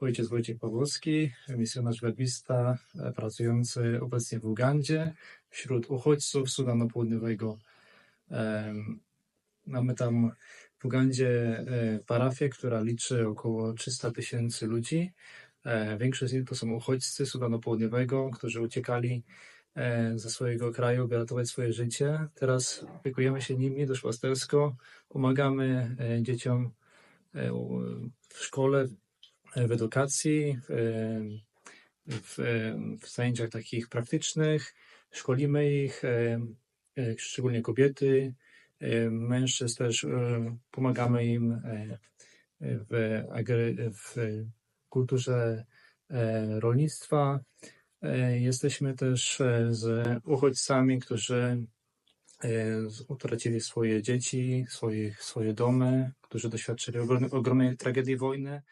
ojciec Wojciech Pawłowski, misjonarz werbista e, pracujący obecnie w Ugandzie wśród uchodźców Sudanu Południowego. Mamy tam w Ugandzie e, parafię, która liczy około 300 tysięcy ludzi. E, Większość z nich to są uchodźcy Sudanu Południowego, którzy uciekali ze swojego kraju, by ratować swoje życie. Teraz opiekujemy się nimi duszpastersko, pomagamy dzieciom w szkole, w edukacji, w, w, w zajęciach takich praktycznych. Szkolimy ich, e, e, szczególnie kobiety, e, mężczyzn też pomagamy im w, w kulturze rolnictwa. Jesteśmy też z uchodźcami, którzy utracili swoje dzieci, swoje, swoje domy, którzy doświadczyli ogromnej, ogromnej tragedii wojny.